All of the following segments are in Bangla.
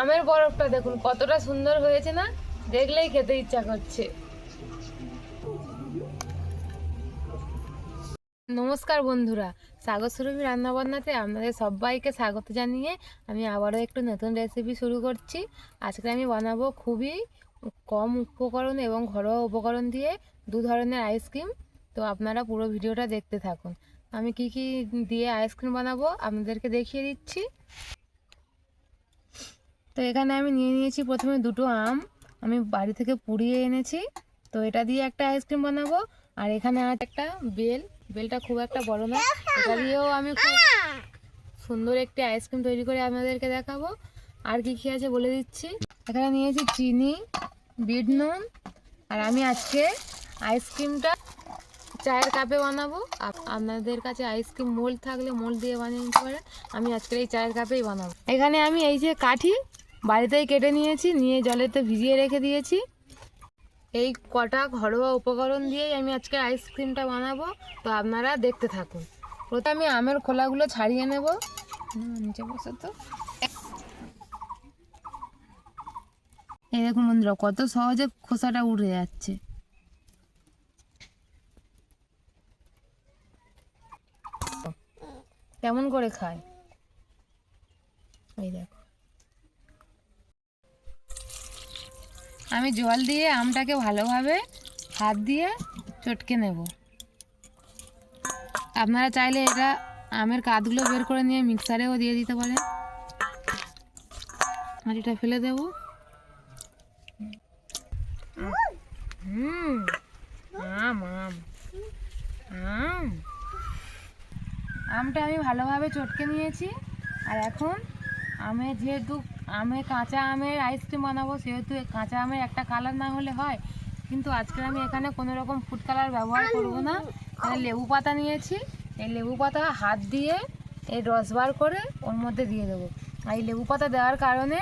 আমের বরফটা দেখুন, কতটা সুন্দর হয়েছে না? দেখলেই খেতে ইচ্ছা করছে। নমস্কার বন্ধুরা, স্বাগত সুরভি রান্নাবান্নাতে আপনাদের সবাইকে স্বাগত জানিয়ে আমি আবারও একটু নতুন রেসিপি শুরু করছি। আজকে আমি বানাবো খুবই কম উপকরণ এবং ঘরোয়া উপকরণ দিয়ে দু ধরনের আইসক্রিম তো আপনারা পুরো ভিডিওটা দেখতে থাকুন। আমি কি কি দিয়ে আইসক্রিম বানাবো আপনাদেরকে দেখিয়ে দিচ্ছি। তো এখানে আমি নিয়ে নিয়েছি প্রথমে দুটো আম। আমি বাড়ি থেকে পুড়িয়ে এনেছি। তো এটা দিয়ে একটা আইসক্রিম বানাবো। আর এখানে আছে একটা বেল। বেলটা খুব একটা বড় না। এটা দিয়েও আমি খুব সুন্দর একটি আইসক্রিম তৈরি করে আপনাদেরকে দেখাবো। আর কি কি আছে বলে দিচ্ছি। এখানে নিয়েছি চিনি, বিট নুন। আর আমি আজকে আইসক্রিমটা চায়ের কাপে বানাবো। আপ- আপনাদের কাছে আইসক্রিম মোল্ড থাকলে মোল্ড দিয়ে বানিয়ে নিতে পারেন। আমি আজকে এই চায়ের কাপেই বানাবো। এখানে আমি এই যে কাঠি বাড়িতেই কেটে নিয়েছি, নিয়ে জলেতে ভিজিয়ে রেখে দিয়েছি। এই কটা ঘরোয়া উপকরণ দিয়েই আমি আজকে আইসক্রিমটা বানাবো, তো আপনারা দেখতে থাকুন। প্রথমে আমি আমের খোলাগুলো ছাড়িয়ে নেব। নিচে বসে তো। এই দেখুন বন্ধুরা, কত সহজে খোসাটা উড়ে যাচ্ছে। কেমন করে খায়? এই দেখো। আমি জল দিয়ে আমটাকে ভালোভাবে হাত দিয়ে চটকে নেব। আপনারা চাইলে এটা আমের কাঁধগুলো বের করে নিয়ে মিক্সারেও দিয়ে দিতে পারেন। আর এটা ফেলে দেব। হুম, আম আম আম। আমটা আমি ভালোভাবে চটকে নিয়েছি। আর এখন আমের যেহেতু আমে কাঁচা আমের আইসক্রিম বানাবো, সেহেতু কাঁচা আমের একটা কালার না হলে হয়। কিন্তু আজকে আমি এখানে কোনো রকম ফুড কালার ব্যবহার করব না। এখানে লেবু পাতা নিয়েছি। এই লেবু পাতা হাত দিয়ে এই রস বার করে ওর মধ্যে দিয়ে দেবো। আর এই লেবু পাতা দেওয়ার কারণে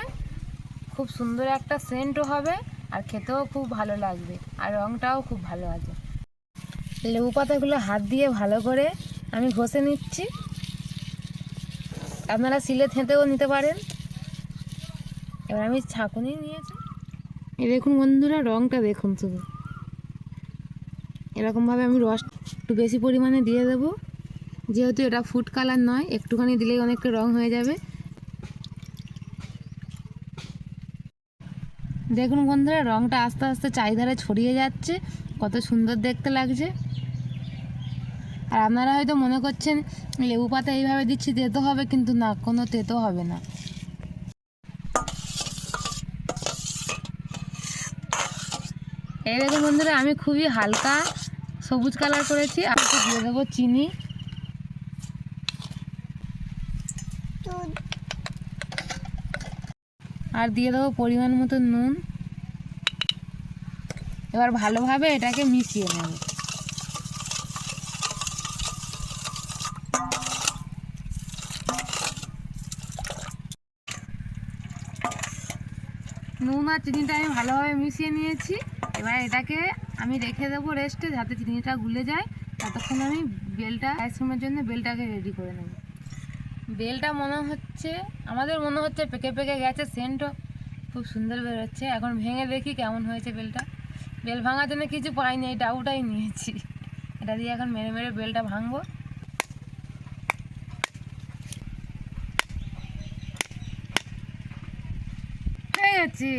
খুব সুন্দর একটা সেন্টও হবে আর খেতেও খুব ভালো লাগবে আর রঙটাও খুব ভালো আছে। লেবু পাতাগুলো হাত দিয়ে ভালো করে আমি ঘষে নিচ্ছি। আপনারা সিলে থেঁতেও নিতে পারেন। এবার আমি ছাঁকুনি নিয়েছি এই দেখুন বন্ধুরা রঙটা দেখুন শুধু। এরকমভাবে আমি রস একটু বেশি পরিমাণে দিয়ে দেবো। যেহেতু এটা ফুড কালার নয়, একটুখানি দিলেই অনেকটা রং হয়ে যাবে। দেখুন বন্ধুরা রঙটা আস্তে আস্তে চারিধারে ছড়িয়ে যাচ্ছে। কত সুন্দর দেখতে লাগছে। আর আপনারা হয়তো মনে করছেন, লেবু পাতা এইভাবে দিচ্ছি, তেতো হবে, কিন্তু না, কোনো তেতো হবে না। এই দেখুন বন্ধুরা, আমি খুবই হালকা সবুজ কালার করেছি। আর একটু দিয়ে দেবো চিনি। আর দিয়ে দেবো পরিমাণ মতো নুন। এবার ভালোভাবে এটাকে মিশিয়ে নেব নুন আর চিনিটা আমি ভালোভাবে মিশিয়ে নিয়েছি। এবার এটাকে আমি রেখে দেবো রেস্টে যাতে চিনিটা গুলে যায়। ততক্ষণ আমি বেলটা আইসক্রিমের জন্য বেলটাকে রেডি করে নেব। বেলটা মনে হচ্ছে, আমাদের মনে হচ্ছে পেকে পেকে গেছে সেন্টও খুব সুন্দর বেরোচ্ছে। এখন ভেঙে দেখি কেমন হয়েছে বেলটা। বেল ভাঙার জন্য কিছু পাইনি, এই ডাউটাই নিয়েছি। এটা দিয়ে এখন মেরে মেরে বেলটা ভাঙবো। গেছে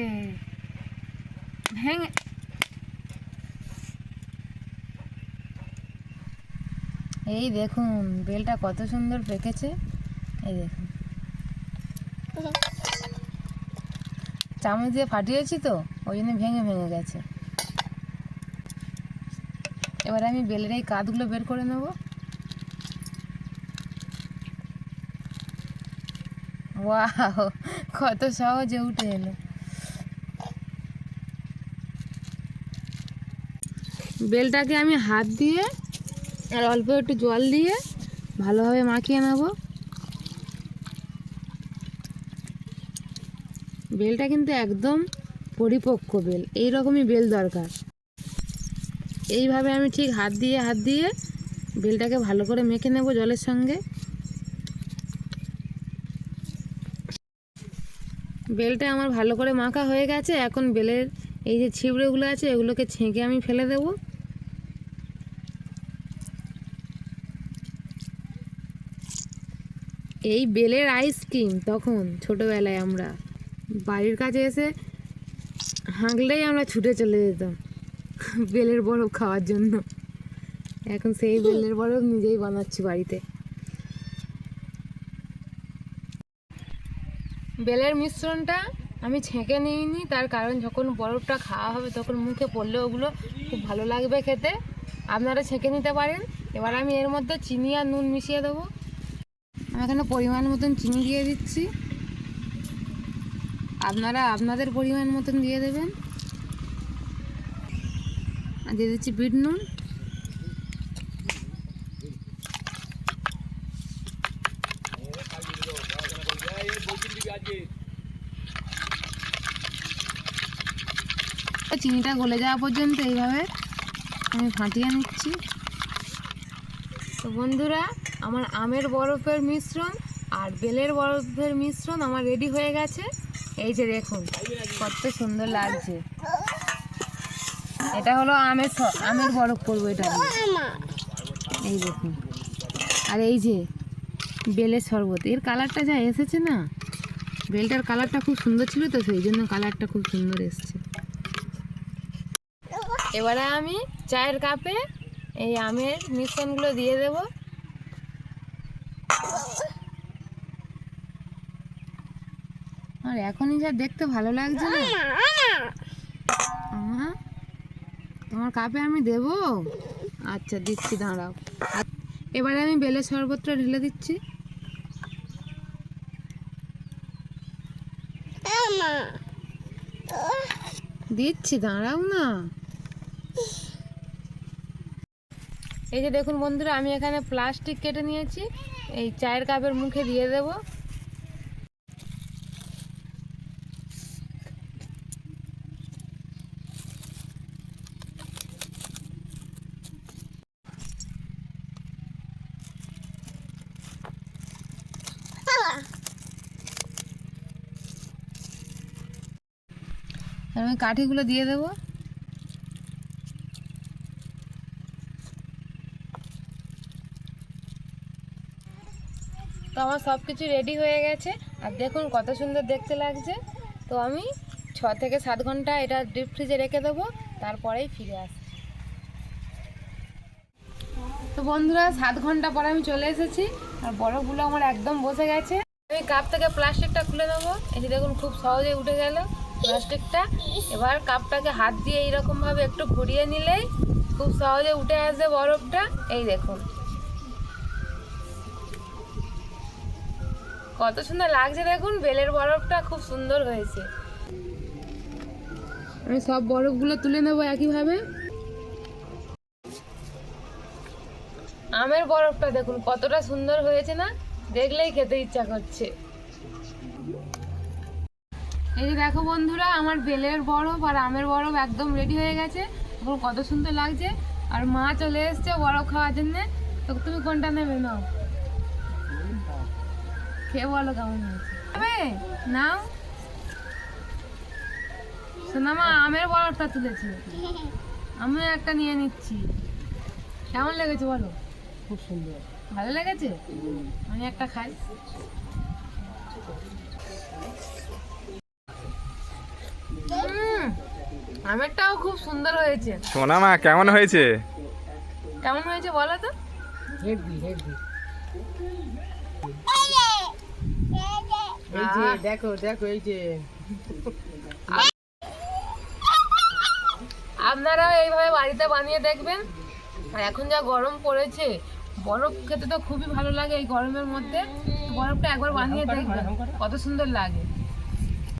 ভেঙে এই দেখুন, বেলটা কত সুন্দর পেকেছে। এই দেখুন। চামচ দিয়ে ফাটিয়েছি তো, ওই জন্য ভেঙে ভেঙে গেছে। এবার আমি বেলের এই কাঁধগুলো বের করে নেব। ওয়াও, কত সহজে উঠে এলো। বেলটাকে আমি হাত দিয়ে আর অল্প একটু জল দিয়ে ভালোভাবে মাখিয়ে নেব। বেলটা কিন্তু একদম পরিপক্ক বেল এই রকমই বেল দরকার। এইভাবে আমি ঠিক হাত দিয়ে হাত দিয়ে বেলটাকে ভালো করে মেখে নেব জলের সঙ্গে। বেলটা আমার ভালো করে মাখা হয়ে গেছে, এখন বেলের এই যে ছিবড়েগুলো আছে, এগুলোকে ছেঁকে আমি ফেলে দেব। এই বেলের আইসক্রিম তখন ছোটোবেলায় আমরা বাড়ির কাছে এসে হাঁকলেই আমরা ছুটে চলে যেতাম বেলের বরফ খাওয়ার জন্য। এখন সেই বেলের বরফ নিজেই বানাচ্ছি বাড়িতে। বেলের মিশ্রণটা আমি ছেঁকে নিইনি, তার কারণ যখন বরফটা খাওয়া হবে তখন মুখে পড়লে ওগুলো খুব ভালো লাগবে খেতে। আপনারা ছেঁকে নিতে পারেন। এবার আমি এর মধ্যে চিনি আর নুন মিশিয়ে দেবো। আমি এখানে পরিমাণ মতন চিনি দিয়ে দিচ্ছি। আপনারা আপনাদের পরিমাণ মতন দিয়ে দেবেন। আর দিয়ে দিচ্ছি বিট নুন। চিনিটা গলে যাওয়া পর্যন্ত এইভাবে আমি ফাটিয়ে নিচ্ছি। তো বন্ধুরা আমার আমের বরফের মিশ্রণ আর বেলের বরফের মিশ্রণ আমার রেডি হয়ে গেছে। এই যে দেখুন, কত সুন্দর লাগছে। এটা হলো আমের আমের বরফ করব এটা এই দেখুন। আর এই যে বেলের শরবত, এর কালারটা যা এসেছে না, বেলটার কালারটা খুব সুন্দর ছিল তো, সেই জন্য কালারটা খুব সুন্দর এসেছে। এবারে আমি চায়ের কাপে এই আমের মিশ্রণগুলো দিয়ে দেব। আর এখনই যা দেখতে ভালো লাগছে না। তোমার কাপে আমি দেব? আচ্ছা দিচ্ছি, দাঁড়াও। এবারে আমি বেলের শরবতটা ঢেলে দিচ্ছি। দিচ্ছি, দাঁড়াও না। এই যে দেখুন বন্ধুরা, আমি এখানে প্লাস্টিক কেটে নিয়েছি। এই চায়ের কাপের মুখে দিয়ে দেব। আমি কাঠিগুলো দিয়ে দেবো। তো আমার সব কিছু রেডি হয়ে গেছে। আর দেখুন কত সুন্দর দেখতে লাগছে। তো আমি ছ থেকে সাত ঘণ্টা এটা ডিপ ফ্রিজে রেখে দেবো, তারপরেই ফিরে আসছি। তো বন্ধুরা, সাত ঘণ্টা পরে আমি চলে এসেছি। আর বরফগুলো আমার একদম বসে গেছে। আমি কাপ থেকে প্লাস্টিকটা খুলে নেব। এটি দেখুন, খুব সহজে উঠে গেল। প্লাস্টিকটা এবার কাপটাকে হাত দিয়ে এইরকমভাবে একটু ঘুরিয়ে নিলেই খুব সহজে উঠে আসবে বরফটা। এই দেখুন। কত সুন্দর লাগছে দেখুন, বেলের বরফটা খুব সুন্দর হয়েছে। আমি সব বরফগুলো তুলে নেব একইভাবে। আমের বরফটা দেখুন, কতটা সুন্দর হয়েছে না? দেখলেই খেতে ইচ্ছা করছে। এই যে দেখো বন্ধুরা আমার বেলের বরফ আর আমের বরফ একদম রেডি হয়ে গেছে। এখন কত সুন্দর লাগছে। আর মা চলে এসছে বরফ খাওয়ার জন্য। তো তুমি কোনটা নেবে নাও? খেয়ে বলো কেমন হয়েছে? নাও। সোনামা আমের বরফটা তুলেছি। আমিও একটা নিয়ে নিচ্ছি। কেমন লেগেছে বলো? খুব সুন্দর। ভালো লেগেছে? আমি একটা খাই। আমেরটাও খুব সুন্দর হয়েছে। সোনা মা কেমন হয়েছে? কেমন হয়েছে বলো তো? Heavy heavy. এই যে দেখো দেখো এই যে। আপনারাও এইভাবে বাড়িতে বানিয়ে দেখবেন। আর এখন যা গরম পড়েছে বরফ খেতে তো খুবই ভালো লাগে এই গরমের মধ্যে। বরফটা একবার বানিয়ে দেখবেন কত সুন্দর লাগে।